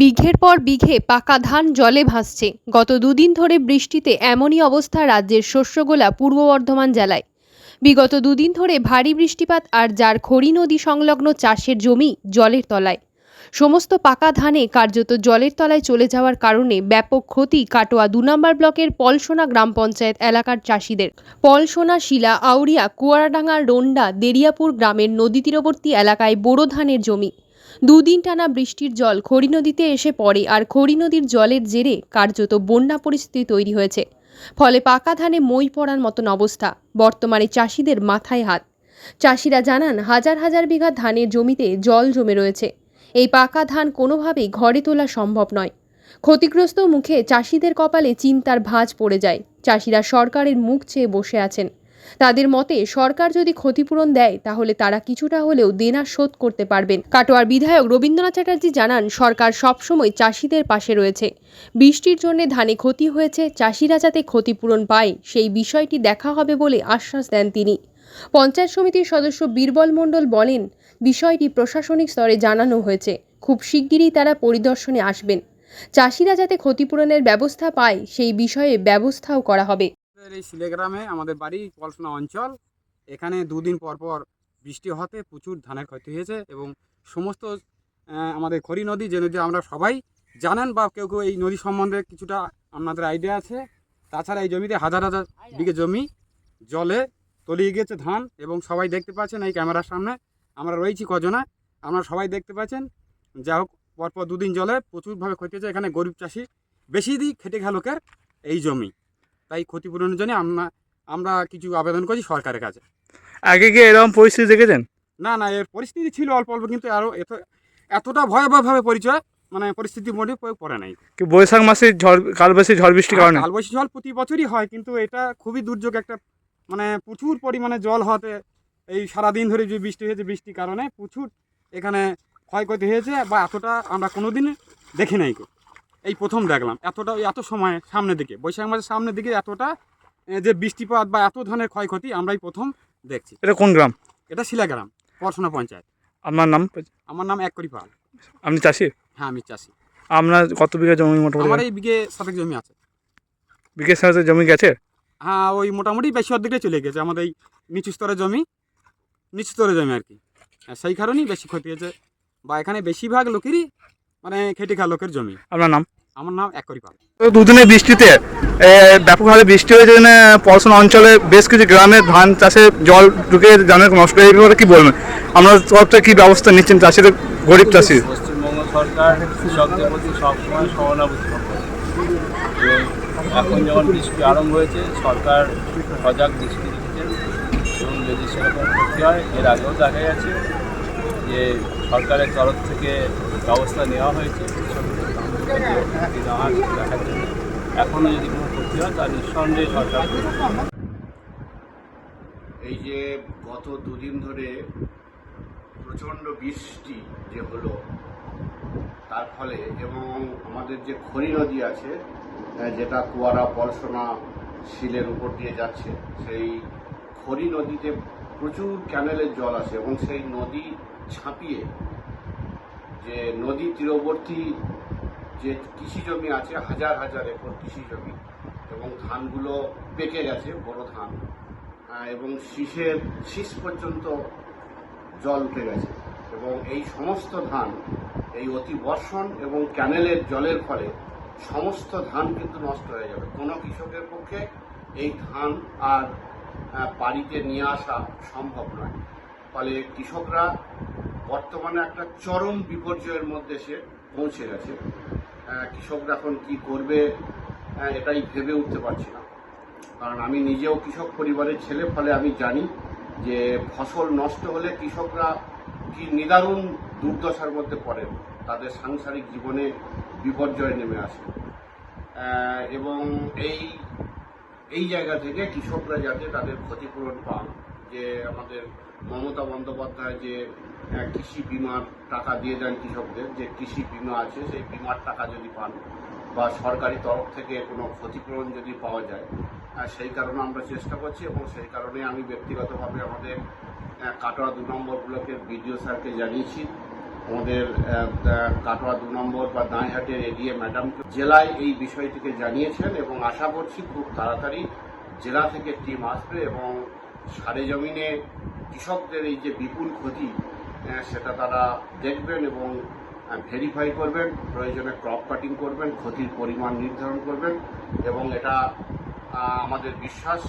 বিঘের পর বিঘে পাকা ধান জলে ভাসছে। গত দুদিন ধরে বৃষ্টিতে এমনই অবস্থা রাজ্যের শস্যগোলা পূর্ব বর্ধমান জেলায়। বিগত দুদিন ধরে ভারী বৃষ্টিপাত আর যার খড়ি নদী সংলগ্ন চাষের জমি জলের তলায়। সমস্ত পাকা ধানে কার্যত জলের তলায় চলে যাওয়ার কারণে ব্যাপক ক্ষতি কাটোয়া দু নম্বর ব্লকের পলসোনা গ্রাম পঞ্চায়েত এলাকার চাষিদের। পলসোনা, শিলা আউরিয়া কুয়ারাডাঙ্গা, রোন্ডা, দেরিয়াপুর গ্রামের নদী তীরবর্তী এলাকায় বোরো ধানের জমি। দুদিন টানা বৃষ্টির জল খড়ি নদীতে এসে পড়ে আর খড়ি নদীর জলের জেরে কার্যত বন্যা পরিস্থিতি তৈরি হয়েছে। ফলে পাকা ধানে মই পড়ার মতন অবস্থা, বর্তমানে চাষিদের মাথায় হাত। চাষিরা জানান, হাজার হাজার বিঘা ধানের জমিতে জল জমে রয়েছে। এই পাকা ধান কোনোভাবেই ঘরে তোলা সম্ভব নয়। ক্ষতিগ্রস্ত মুখে চাষিদের কপালে চিন্তার ভাঁজ পড়ে যায়। চাষিরা সরকারের মুখ চেয়ে বসে আছেন। তাদের মতে, সরকার যদি ক্ষতিপূরণ দেয়, তাহলে তারা কিছুটা হলেও দেনা শোধ করতে পারবেন। কাটোয়ার বিধায়ক রবীন্দ্রনাথ চ্যাটার্জি জানান, সরকার সবসময় চাষিদের পাশে রয়েছে। বৃষ্টির জন্য ধানে ক্ষতি হয়েছে, চাষিরা যাতে ক্ষতিপূরণ পায়, সেই বিষয়টি দেখা হবে বলে আশ্বাস দেন তিনি। পঞ্চায়েত সমিতির সদস্য বীরবল মণ্ডল বলেন, বিষয়টি প্রশাসনিক স্তরে জানানো হয়েছে। খুব শিগগিরই তারা পরিদর্শনে আসবেন। চাষিরা যাতে ক্ষতিপূরণের ব্যবস্থা পায়, সেই বিষয়ে ব্যবস্থাও করা হবে। আমাদের এই শিলেগ্রামে আমাদের বাড়ি পলসনা অঞ্চল। এখানে দুদিন পর পর বৃষ্টি হতে প্রচুর ধানের ক্ষতি হয়েছে এবং সমস্ত আমাদের খড়ি নদী যে নদী আমরা সবাই জানেন বা কেউ কেউ এই নদী সম্বন্ধে কিছুটা আপনাদের আইডিয়া আছে। তাছাড়া এই জমিতে হাজার হাজার বিঘে জমি জলে তলিয়ে গেছে ধান এবং সবাই দেখতে পাচ্ছেন এই ক্যামেরার সামনে। আমরা রয়েছি কজনা, আপনারা সবাই দেখতে পাচ্ছেন। যা হোক, পরপর দুদিন জলে প্রচুরভাবে ক্ষতি হয়েছে। এখানে গরিব চাষি বেশি দিই খেটে খা লোকের এই জমি। তাই ক্ষতিপূরণের জন্য আমরা আমরা কিছু আবেদন করছি সরকারের কাছে। আগে কি এরকম পরিস্থিতি দেখেছেন? না না এর পরিস্থিতি ছিল অল্প অল্প কিন্তু আরও এত এতটা ভয়াবহভাবে পরিচয় মানে পরিস্থিতি মোটে পড়ে নাই। কি বৈশাখ মাসে ঝড় কালবেশি ঝড় বৃষ্টির কারণে? কালবৈশী জল প্রতি বছরই হয় কিন্তু এটা খুবই দুর্যোগ একটা মানে প্রচুর পরিমাণে জল হতে এই সারাদিন ধরে যে বৃষ্টি হয়েছে বৃষ্টির কারণে প্রচুর এখানে ক্ষয়ক্ষতি হয়েছে বা এতটা আমরা কোনোদিন দেখি নাই। কো। এই প্রথম দেখলাম এতটা এত সময় সামনের দিকে বৈশাখ মাসের সামনের দিকে এতটা যে বৃষ্টিপাত বা এত ধরনের ক্ষয়ক্ষতি আমরাই প্রথম দেখছি। এটা কোন গ্রাম? এটা শিলাগ্রাম পড়াশোনা পঞ্চায়েত। আপনার নাম? আমার নাম এক করি পাল। আপনি চাষি? হ্যাঁ আমি চাষি। আপনার কত বিঘা জমি আমার মোটামুটি এই বিঘে সাতেক জমি আছে। বিঘের সাথে জমি গেছে? হ্যাঁ ওই মোটামুটি বেশি অর্ধেকটাই চলে গেছে আমাদের এই নিচু স্তরের জমি নিচু স্তরের জমি আর কি। হ্যাঁ, সেই কারণেই বেশি ক্ষতি হয়েছে বা এখানে বেশিরভাগ লোকেরই মানে খেটে খাওয়া লোকের জমি। আপনার নাম? আমার নাম এক করি পাল দুদিনের বৃষ্টিতে ব্যাপকভাবে বৃষ্টি হয়েছে জন্য পড়াশোনা অঞ্চলে বেশ কিছু গ্রামে ধান চাষে জল ঢুকে ধানের নষ্ট হয়ে যাবে কি বলবেন? তরফ থেকে কি ব্যবস্থা নিচ্ছেন চাষিদের গরিব চাষি পশ্চিমবঙ্গ সরকার কৃষকদের প্রতি সবসময় সহানুভূতি প্রকাশ করে। এবং এখন যখন বৃষ্টি আরম্ভ হয়েছে সরকার সজাগ দৃষ্টি রেখেছেন এবং যদি সেরকম ক্ষতি হয় এর আগেও দেখা গেছে যে সরকারের তরফ থেকে ব্যবস্থা নেওয়া হয়েছে। এখনও যদি হয় নিঃসন্দেহে সরকার এই যে গত দুদিন ধরে প্রচণ্ড বৃষ্টি যে হলো, তার ফলে এবং আমাদের যে খনি নদী আছে যেটা কুয়ারা, পলসোনা, শিলের উপর দিয়ে যাচ্ছে, সেই খনি নদীতে প্রচুর ক্যানেলের জল আসে এবং সেই নদী ছাপিয়ে যে নদী তীরবর্তী যে কৃষি জমি আছে, হাজার হাজার একর কৃষি জমি, এবং ধানগুলো পেকে গেছে, বড় ধান এবং শীষের, শীষ পর্যন্ত জল উঠে গেছে, এবং এই সমস্ত ধান, এই অতি বর্ষণ এবং ক্যানেলের জলের ফলে সমস্ত ধান কিন্তু নষ্ট হয়ে যাবে। কোনো কৃষকের পক্ষে এই ধান আর বাড়িতে নিয়ে আসা সম্ভব নয়। ফলে কৃষকরা বর্তমানে একটা চরম বিপর্যয়ের মধ্যে সে পৌঁছে গেছে। কৃষকরা এখন কি করবে এটাই ভেবে উঠতে পারছি না। কারণ আমি নিজেও কৃষক পরিবারের ছেলে, ফলে আমি জানি যে ফসল নষ্ট হলে কৃষকরা কি নিদারুণ দুর্দশার মধ্যে পড়েন, তাদের সাংসারিক জীবনে বিপর্যয় নেমে আসে। এবং এই এই জায়গা থেকে কৃষকরা যাতে তাদের ক্ষতিপূরণ পান, যে আমাদের মমতা বন্দ্যোপাধ্যায় যে কৃষি বিমার টাকা দিয়ে দেন কৃষকদের, যে কৃষি বিমা আছে, সেই বিমার টাকা যদি পান বা সরকারি তরফ থেকে কোনো ক্ষতিপূরণ যদি পাওয়া যায় সেই কারণে আমরা চেষ্টা করছি এবং সেই কারণে আমি ব্যক্তিগতভাবে আমাদের কাটোয়া দু নম্বর ব্লকের বিডিও স্যারকে জানিয়েছি। আমাদের কাটোয়া দু নম্বর বা দাঁইহাটের এডিএ ম্যাডাম জেলায় এই বিষয়টিকে জানিয়েছেন এবং আশা করছি খুব তাড়াতাড়ি জেলা থেকে টিম আসবে এবং সারে জমিনে কৃষকদের এই যে বিপুল ক্ষতি সেটা তারা দেখবেন এবং ভেরিফাই করবেন প্রয়োজনে ক্রপ কাটিং করবেন ক্ষতির পরিমাণ নির্ধারণ করবেন এবং এটা আমাদের বিশ্বাস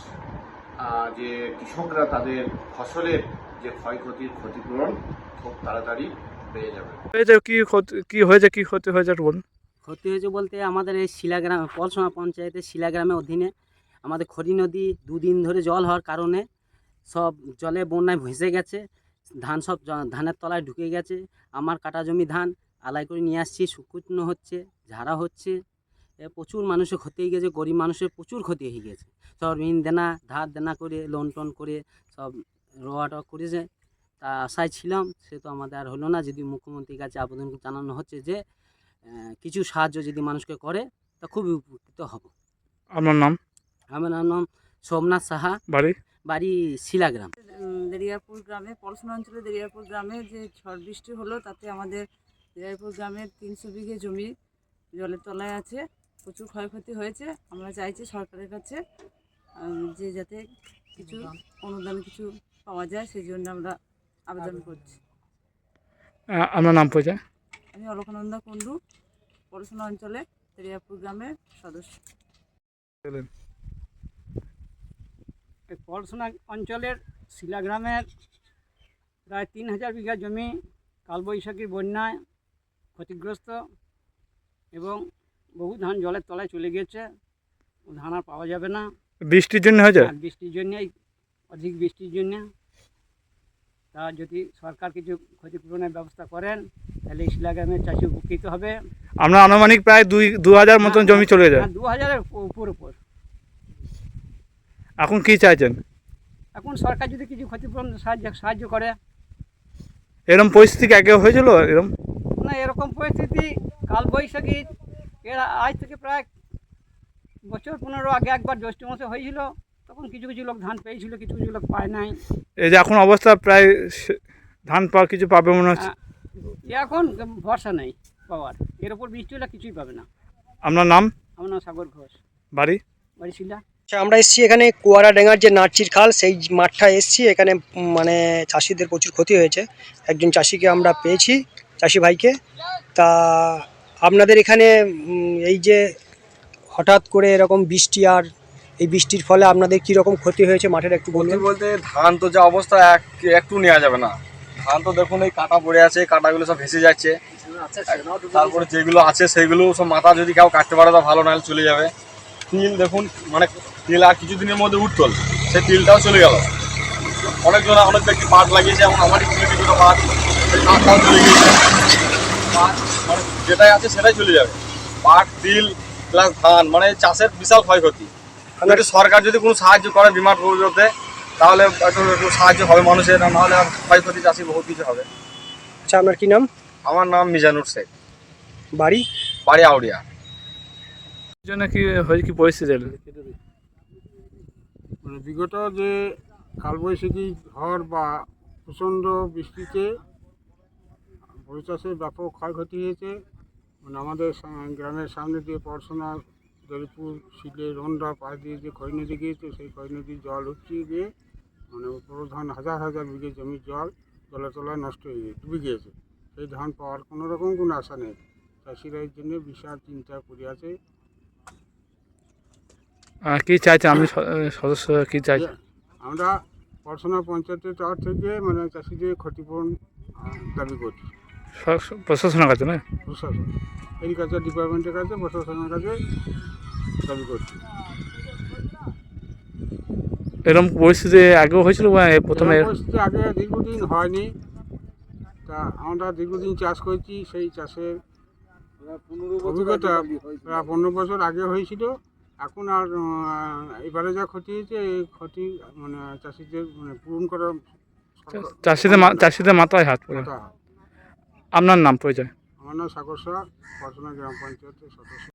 যে কৃষকরা তাদের ফসলের যে ক্ষয়ক্ষতির ক্ষতিপূরণ খুব তাড়াতাড়ি পেয়ে যাবে। হয়েছে কি ক্ষতি কি হয়েছে কি ক্ষতি হয়েছে বলুন। ক্ষতি হয়েছে বলতে আমাদের এই শিলাগ্রাম পলসমা পঞ্চায়েতের শিলাগ্রামের অধীনে আমাদের খড়ি নদী দুদিন ধরে জল হওয়ার কারণে সব জলে বন্যায় ভেসে গেছে ধান সব ধানের তলায় ঢুকে গেছে। আমার কাটা জমি ধান আলাই করে নিয়ে আসছি শুকনো হচ্ছে ঝাড়া হচ্ছে। এ প্রচুর মানুষের ক্ষতি হয়ে গেছে গরিব মানুষের প্রচুর ক্ষতি হয়ে গেছে। সব ঋণ দেনা ধার দেনা করে লোন টোন করে সব রোয়াটা করেছে। তা আশায় ছিলাম সে তো আমাদের আর হলো না। যদি মুখ্যমন্ত্রীর কাছে আবেদন জানানো হচ্ছে যে কিছু সাহায্য যদি মানুষকে করে তা খুবই উপকৃত হব। আপনার নাম? আমার নাম সোমনাথ সাহা। বাড়ি? বাড়ি শিলাগ্রাম। উম, দেরিয়াপুর গ্রামে পলসন অঞ্চলে দেরিয়াপুর গ্রামে যে ঝড় বৃষ্টি হলো তাতে আমাদের দেরিয়াপুর গ্রামের তিনশো বিঘে জমি জলের তলায় আছে। প্রচুর ক্ষয়ক্ষতি হয়েছে। আমরা চাইছি সরকারের কাছে যে যাতে কিছু অনুদান কিছু পাওয়া যায় সেই জন্য আমরা আবেদন করছি। আপনার নাম পরিচয়? আমি অলকানন্দা কুণ্ডু পলসন অঞ্চলে দেরিয়াপুর গ্রামের সদস্য। পলসোনা অঞ্চলের শিলাগ্রামের প্রায় তিন হাজার বিঘা জমি কালবৈশাখীর বন্যায় ক্ষতিগ্রস্ত এবং বহু ধান জলের তলায় চলে গিয়েছে। ধান আর পাওয়া যাবে না। বৃষ্টির জন্য হয়েছে? বৃষ্টির জন্যেই অধিক বৃষ্টির জন্য। তা যদি সরকার কিছু ক্ষতিপূরণের ব্যবস্থা করেন তাহলে এই শিলাগ্রামের চাষি উপকৃত হবে। আমরা আনুমানিক প্রায় দুই দু হাজার মতন জমি চলে যায় দু হাজারের উপর উপর। এখন কি চাইছেন? এখন সরকার যদি কিছু ক্ষতিপূরণ সাহায্য সাহায্য করে। এরকম পরিস্থিতি আগে হয়েছিল এরকম না এরকম পরিস্থিতি কাল বৈশাখী এর আজ থেকে প্রায় বছর পনেরো আগে একবার জ্যৈষ্ঠ মাসে হয়েছিল। তখন কিছু কিছু লোক ধান পেয়েছিল কিছু কিছু লোক পায় নাই। এই যে এখন অবস্থা প্রায় ধান পাওয়া কিছু পাবে মনে হচ্ছে? এখন ভরসা নেই পাওয়ার। এর ওপর বৃষ্টি হলে কিছুই পাবে না। আপনার নাম? আমার নাম সাগর ঘোষ। বাড়ি? বাড়ি শিলা আচ্ছা আমরা এসেছি এখানে কুয়ারা ডেঙ্গার যে নার্চির খাল, সেই মাঠটা এসেছি। এখানে মানে চাষিদের প্রচুর ক্ষতি হয়েছে। একজন চাষিকে আমরা পেয়েছি, চাষি ভাইকে। তা আপনাদের এখানে এই যে হঠাৎ করে এরকম বৃষ্টি আর এই বৃষ্টির ফলে আপনাদের কি রকম ক্ষতি হয়েছে মাঠের একটু বলবেন বলতে ধান তো যা অবস্থা, এক, একটু নেওয়া যাবে না। ধান তো দেখুন, এই কাটা পড়ে আছে, কাটাগুলো সব ভেসে যাচ্ছে। তারপরে যেগুলো আছে সেগুলো সব মাথা যদি কেউ কাটতে পারে, তা ভালো, নাহলে চলে যাবে। তিল দেখুন মানে তিল আর কিছুদিনের মধ্যে উঠতল সেই তিলটাও চলে গেল। অনেকজন অনেক ব্যক্তি পাট লাগিয়েছে এবং আমারই কিছু কিছুটা পাট সেই পাটটাও চলে গিয়েছে। পাট মানে যেটাই আছে সেটাই চলে যাবে। পাট তিল প্লাস ধান মানে চাষের বিশাল ক্ষয়ক্ষতি। একটু সরকার যদি কোনো সাহায্য করে বিমা পরিবর্তে তাহলে একটু একটু সাহায্য হবে মানুষের আর নাহলে আর ক্ষয়ক্ষতি চাষি বহুত কিছু হবে। আচ্ছা আপনার কি নাম? আমার নাম মিজানুর শেখ। বাড়ি? বাড়ি আউড়িয়া জন্য কি হয়েছে কি পরিস্থিতি? মানে বিগত যে কালবৈশাখী ঝড় বা প্রচণ্ড বৃষ্টিতে চাষের ব্যাপক ক্ষয়ক্ষতি হয়েছে মানে আমাদের গ্রামের সামনে দিয়ে পড়াশোনা দরিপুর শিলে রন্ডা পাশ দিয়ে যে খৈ নদী গিয়েছে সেই খৈ নদীর জল উঠিয়ে গিয়ে মানে প্রধান হাজার হাজার বিঘে জমির জল জলে তলায় নষ্ট হয়ে গিয়ে ডুবে গিয়েছে। সেই ধান পাওয়ার কোনো রকম কোনো আশা নেই। চাষিরা এর জন্য বিশাল চিন্তা করে আছে। আহ, কি চাইছেন আপনি স- সদস্য কি চাই? আমরা পড়াশোনা পঞ্চায়েতের তরফ থেকে মানে চাষিদের ক্ষতিপূরণ দাবি করছি। প্রশাসনের কাছে না? প্রশাসন এগ্রিকালচার ডিপার্টমেন্টের কাছে প্রশাসনের কাছে দাবি করছি। এরকম পরিস্থিতি আগেও হয়েছিল বা প্রথমে? পরিস্থিতি আগে দীর্ঘদিন হয়নি। তা আমরা দীর্ঘদিন চাষ করেছি সেই চাষের অভিজ্ঞতা প্রায় পনেরো বছর আগে হয়েছিল। এখন আর এবারে যা ক্ষতি হয়েছে এই ক্ষতি মানে চাষিদের মানে পূরণ করা চাষিদের চাষিদের মাথায় হাত পড়ে। আপনার নাম পরিচয়? আমার নাম সাগর শাহ পড়াশোনা গ্রাম পঞ্চায়েতের সদস্য।